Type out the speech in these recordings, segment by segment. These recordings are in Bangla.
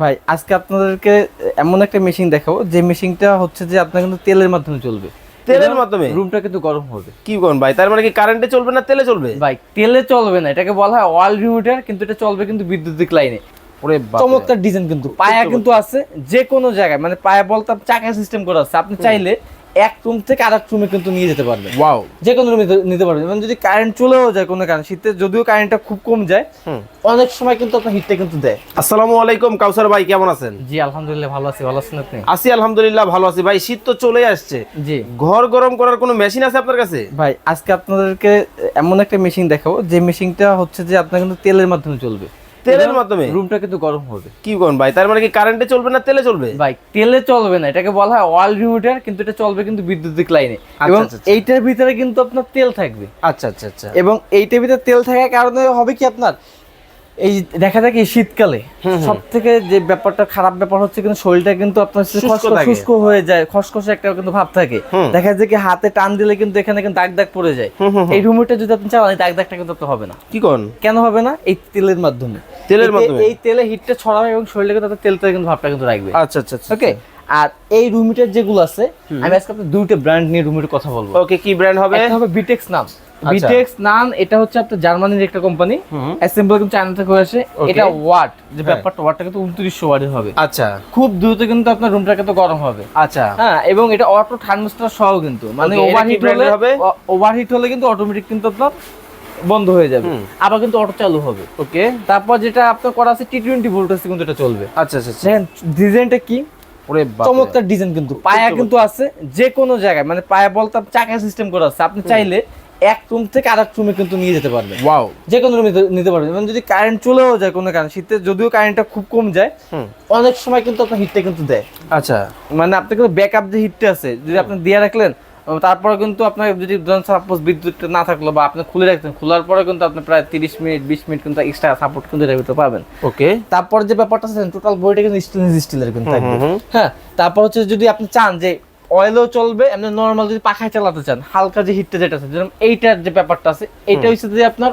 ভাই আজকে আপনাদেরকে এমন একটা মেশিন দেখাবো যে মেশিনটা হচ্ছে যে আপনার কিন্তু তেলের মাধ্যমে চলবে। তেলের মাধ্যমে? রুমটা কিন্তু গরম হবে। কি গরম ভাই? তার মানে কি কারেন্টে চলবে না তেলে চলবে? ভাই তেলে চলবে না এটাকে বলা হয় ওয়াল রিমোটার কিন্তু এটা চলবে কিন্তু বিদ্যুতিক লাইনে চমৎকার ডিজাইন কিন্তু পায়া কিন্তু আছে যে কোনো জায়গায় মানে পায়া বলতে চাকা সিস্টেম করা আছে। আপনি চাইলে এক রুম থেকে আরেক রুমে কিন্তু নিয়ে যেতে পারবে। ওয়াও যে কোনো রুমে নিতে পারবে। মানে যদি কারেন্ট চলেও যায় কোনো কারণে শীতে যদিও কারেন্টটা খুব কম যায় অনেক সময় কিন্তু আপনার হিটটা কিন্তু দেয়। আসসালামু আলাইকুম কাউসার ভাই কেমন আছেন? জি আলহামদুলিল্লাহ ভালো আছি। ভালো আছেন আপনি? আছি আলহামদুলিল্লাহ ভালো আছি। ভাই শীত তো চলে আসছে। জি। ঘর গরম করার কোনো মেশিন আছে আপনার কাছে? ভাই আজকে আপনাদেরকে এমন একটা মেশিন দেখাবো। যে মেশিনটা হচ্ছে যে আপনার কিন্তু তেলের মাধ্যমে চলবে। তেলের মাধ্যমে? রুমটা কিন্তু গরম হবে। কি কোন ভাই? তার মানে কি কারেন্টে চলবে না তেলে চলবে? ভাই তেলে চলবে না এটাকে বলা হয় ওয়াল রিমোটার কিন্তু এটা চলবে কিন্তু বিদ্যুতিক লাইনে আচ্ছা, এবং আচ্ছা, আচ্ছা। এইটার ভিতরে কিন্তু আপনার তেল থাকবে। আচ্ছা আচ্ছা আচ্ছা। এবং এইটার ভিতরে তেল থাকার কারণে হবে কি আপনার? এই দেখা যায় কি শীতকালে সব থেকে যে ব্যাপারটা খারাপ ব্যাপার হচ্ছে কিন্তু শরীরটা কিন্তু আপনার শুষ্ক হয়ে যায় খসখসে একটা কিন্তু ভাব থাকে। দেখা যায় কি হাতে টান দিলে কিন্তু এখানে কিন্তু দাগ দাগ পড়ে যায়। এই রুমটা যদি আপনি চালান এই দাগ দাগটা কিন্তু আপনার হবে না। কি কোন কেন হবে না? এই তেলের মাধ্যমে। তেলের মাধ্যমে? এই তেলে হিটটা ছড়াবে এবং শরীরে কিন্তু আপনার তেলটা কিন্তু ভাবটা কিন্তু রাখবে। আচ্ছা আচ্ছা আচ্ছা ওকে আর এই রুমিটার যেগুলো আছে আমি আজকে আপনার দুইটা ব্র্যান্ড নিয়ে রুমিটার কথা বলব। ওকে কি ব্র্যান্ড হবে? হবে বিটেক্স নাম। আচ্ছা। বিটেক্স নাম এটা হচ্ছে আপনার জার্মানির একটা কোম্পানি অ্যাসেম্বল কিন্তু চায়না থেকে আসে। এটা ওয়াট যে হ্যাঁ। ব্যাপারটা ওয়াটটা কিন্তু উনত্রিশশো ওয়াটের হবে। আচ্ছা। খুব দ্রুত কিন্তু আপনার রুমটা কিন্তু গরম হবে। আচ্ছা। হ্যাঁ এবং এটা অটো থার্মোস্টার সহ কিন্তু। মানে ওভারহিট হলে হবে? ওভারহিট হলে কিন্তু অটোমেটিক কিন্তু আপনার বন্ধ হয়ে যাবে। আবার কিন্তু অটো চালু হবে। ওকে তারপর যেটা আপনার করা আছে টি টোয়েন্টি ভোল্টেজ কিন্তু এটা চলবে। আচ্ছা আচ্ছা আচ্ছা। দেখেন ডিজাইনটা কি? চমৎকার ডিজাইন কিন্তু। পায়া কিন্তু আছে যে কোনো জায়গায়। মানে পায়া বলতে চাকা সিস্টেম করা আছে। আপনি চাইলে এক রুম থেকে আরেক রুমে কিন্তু নিয়ে যেতে পারবেন ওয়াও যে কোনো রুমে নিতে পারবেন মানে যদি কারেন্ট চলেও যায় কোনো কারণে শীতে যদিও কারেন্টটা খুব কম যায় অনেক সময় কিন্তু আপনার হিটটা কিন্তু দেয়। আচ্ছা। মানে আপনি কিন্তু ব্যাকআপ যে হিটটা আছে যদি আপনি দিয়ে রাখলেন তারপরে কিন্তু আপনার যদি সাপোজ বিদ্যুৎ না থাকল বা আপনি খুলে রাখতেন খোলার পরে কিন্তু আপনি প্রায় তিরিশ মিনিট বিশ মিনিট কিন্তু এক্সট্রা সাপোর্ট কিন্তু এটার ভিতরে পাবেন। ওকে তারপর যে ব্যাপারটা আছে টোটাল বইটা কিন্তু স্টেনলেস স্টিলের কিন্তু থাকবে। হ্যাঁ তারপর হচ্ছে যদি আপনি চান যে অয়েলও চলবে এমনি নর্মাল যদি পাখায় চালাতে চান হালকা যে হিটটা যেটা আছে যেরকম এইটার যে ব্যাপারটা আছে এটা হচ্ছে যে আপনার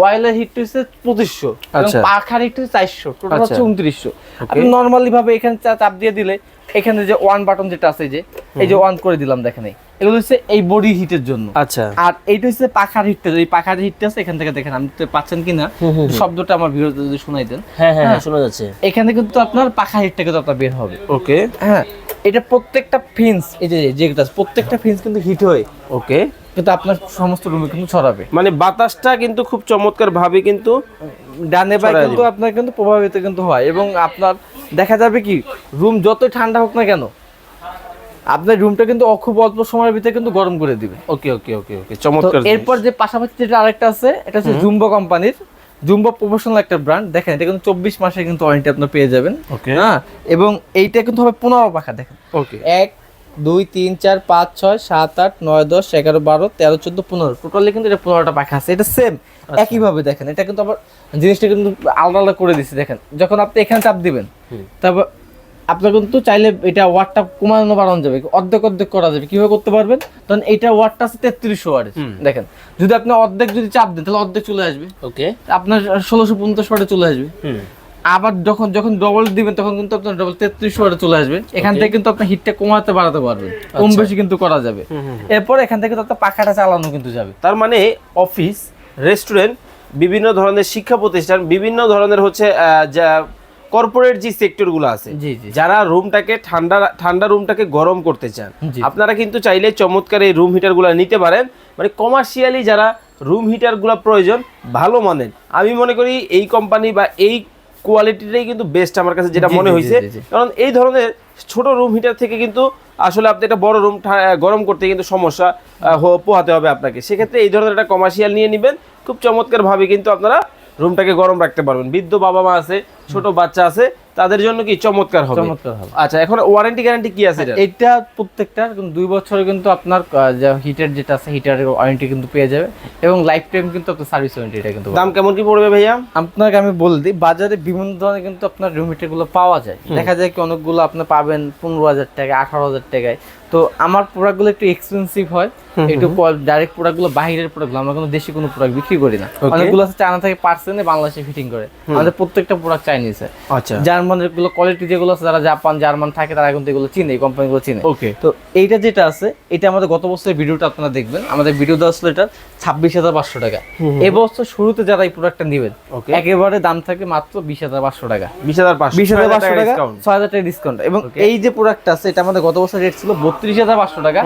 অয়েলের হিট হচ্ছে পঁচিশশো আচ্ছা। পাখার হিট হচ্ছে চারশো টোটাল আচ্ছা। হচ্ছে উনত্রিশশো। আপনি নর্মালি ভাবে এখানে চাপ দিয়ে দিলে এখানে যে ওয়ান বাটন যেটা আছে যে এই যে অন করে দিলাম দেখেন এগুলো হচ্ছে এই বডি হিটের জন্য। আচ্ছা। আর এইটা হচ্ছে পাখার হিটটা এই পাখার হিটটা আছে এখান থেকে দেখেন তো পাচ্ছেন কিনা শব্দটা আমার ভিডিওতে যদি শোনাই দেন হ্যাঁ হ্যাঁ হ্যাঁ। শোনা যাচ্ছে। এখানে কিন্তু আপনার পাখা হিটটা কিন্তু আপনার বের হবে। ওকে হ্যাঁ। এটা প্রত্যেকটা ফিন্স এই যে যেটা প্রত্যেকটা ফিন্স কিন্তু হিট হয়ে। ওকে কিন্তু আপনার সমস্ত রুমে কিন্তু ছড়াবে। মানে বাতাসটা কিন্তু খুব চমৎকার ভাবে কিন্তু ডানে বাই কিন্তু আপনার কিন্তু প্রভাবিত কিন্তু হয় এবং আপনার দেখা যাবে কি রুম যতই ঠান্ডা হোক না কেন আপনার রুমটা কিন্তু খুব অল্প সময়ের ভিতরে কিন্তু গরম করে দিবে। ওকে ওকে ওকে ওকে চমৎকার এরপর যে পাশাপাশি যেটা আরেকটা আছে এটা হচ্ছে জুম্বো কোম্পানির জুম্বো প্রফেশনাল একটা ব্র্যান্ড দেখেন এটা কিন্তু চব্বিশ মাসে কিন্তু ওয়ারেন্টি আপনার পেয়ে যাবেন। ওকে হ্যাঁ এবং এইটা কিন্তু হবে পনেরো পাখা দেখেন। ওকে এক দুই তিন চার পাঁচ ছয় সাত আট নয় দশ এগারো বারো তেরো চোদ্দ পনেরো। টোটালি কিন্তু এটা পনেরোটা পাখা আছে। এটা সেম একইভাবে দেখেন। এটা কিন্তু আবার জিনিসটা কিন্তু আলাদা আলাদা করে দিচ্ছে দেখেন। যখন আপনি এখানে চাপ দিবেন তারপর আপনার কিন্তু চাইলে এটা ওয়াটটা কমানো বাড়ানো যাবে অর্ধেক অর্ধেক করা যাবে। কীভাবে করতে পারবেন? তখন এইটা ওয়াটটা আছে তেত্রিশশো ওয়ার্ড দেখেন। যদি আপনি অর্ধেক যদি চাপ দেন তাহলে অর্ধেক চলে আসবে। ওকে। আপনার ষোলোশো পঞ্চাশ ওয়াটে চলে আসবে। আবার যখন যখন ডবল দিবেন তখন কিন্তু আপনার ডবল তেত্রিশ ওয়াটে চলে আসবে। এখান থেকে কিন্তু আপনার হিটটা কমাতে বাড়াতে পারবেন। কম বেশি কিন্তু করা যাবে। এরপর এখান থেকে তো আপনার পাখাটা চালানো কিন্তু যাবে। তার মানে অফিস রেস্টুরেন্ট বিভিন্ন ধরনের শিক্ষা প্রতিষ্ঠান বিভিন্ন ধরনের হচ্ছে যা কর্পোরেট যে সেক্টরগুলো আছে যারা রুমটাকে ঠান্ডা ঠান্ডা রুমটাকে গরম করতে চান আপনারা কিন্তু চাইলে চমৎকার এই রুম হিটারগুলো নিতে পারেন। মানে কমার্শিয়ালি যারা রুম হিটারগুলো প্রয়োজন ভালো মানের। আমি মনে করি এই কোম্পানি বা এই কোয়ালিটিটাই কিন্তু বেস্ট আমার কাছে যেটা মনে হয়েছে। কারণ এই ধরনের ছোট রুম হিটার থেকে কিন্তু আসলে আপনি একটা বড় রুম গরম করতে কিন্তু সমস্যা পোহাতে হবে আপনাকে। সেক্ষেত্রে এই ধরনের একটা কমার্শিয়াল নিয়ে নেবেন। খুব চমৎকার ভাবে কিন্তু আপনারা রুমটাকে গরম রাখতে পারবেন। বৃদ্ধ বাবা মা আছে ছোট বাচ্চা আছে তাদের জন্য কি চমৎকার হবে? চমৎকার হবে। আচ্ছা এখন ওয়ারেন্টি গ্যারান্টি কি আছে? এটা প্রত্যেকটা কিন্তু দুই বছরে কিন্তু আপনার হিটার যেটা আছে হিটারের ওয়ারেন্টি কিন্তু পেয়ে যাবে। এবং লাইফ টাইম কিন্তু আপনার সার্ভিস ওয়ারেন্টি এটা কিন্তু দাম কেমন কি পড়বে ভাইয়া? আপনাকে আমি বলে দিই বাজারে বিভিন্ন ধরনের কিন্তু আপনার রুম হিটারগুলো পাওয়া যায়। দেখা যায় কি অনেকগুলো আপনি পাবেন পনেরো হাজার টাকা আঠারো হাজার টাকায়। তো আমার প্রোডাক্টগুলো একটু এক্সপেন্সিভ হয়। একটু ডাইরেক্ট প্রোডাক্টগুলো বাইরের প্রোডাক্টগুলো আমরা কোনো দেশি কোনো প্রোডাক্ট বিক্রি করি না. অনেকগুলো আছে চায়না থেকে পার্সেন্টে বাংলাদেশে ফিটিং করে। আমাদের প্রত্যেকটা প্রোডাক্ট চাইনিজ আচ্ছা। যার জার্মানেরগুলো কোয়ালিটি যেগুলো আছে যারা জাপান জার্মান থাকে তারা কিন্তু এগুলো চিনে এই কোম্পানিগুলো চিনে। ওকে তো এইটা যেটা আছে এটা আমাদের গত বছরের ভিডিওটা আপনারা দেখবেন। আমাদের ভিডিও দেওয়া ছিল এটা ছাব্বিশ হাজার পাঁচশো টাকা। এবছর শুরুতে যারা এই প্রোডাক্টটা নেবেন একেবারে দাম থাকে মাত্র বিশ হাজার পাঁচশো টাকা। বিশ হাজার বিশ হাজার পাঁচশো টাকা ছয় হাজার টাকা ডিসকাউন্ট এবং এই যে প্রোডাক্টটা আছে এটা আমাদের গত বছর রেট ছিল বত্রিশ হাজার পাঁচশো টাকা।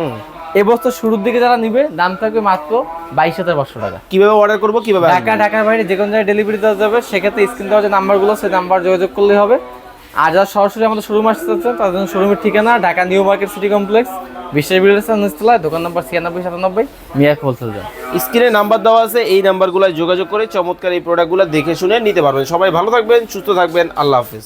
এবছর শুরুর দিকে যারা নিবে দাম থাকবে মাত্র বাইশ হাজার পাঁচশো টাকা। কীভাবে অর্ডার করব কীভাবে ঢাকা ঢাকার বাইরে যে কোনো জায়গায় ডেলিভারি দেওয়া যাবে সেক্ষেত্রে স্ক্রিন দেওয়া যে নাম্বারগুলো সেই নাম্বার যোগাযোগ করলে হবে। আর যারা সরাসরি আমাদের শোরুম আসতে চাচ্ছেন তাদের জন্য শোরুমের ঠিকানা Dhaka new market city complex বিশ্বের বিল্ডার্স নিচতলায় দোকান নাম্বার ছিয়ানব্বই সাতানব্বই মিয়াক হোলসেল যান। স্ক্রিনে নাম্বার দেওয়া আছে এই নাম্বারগুলো যোগাযোগ করে চমৎকার এই প্রোডাক্টগুলো দেখে শুনে নিতে পারবেন। সবাই ভালো থাকবেন সুস্থ থাকবেন আল্লাহ হাফিজ।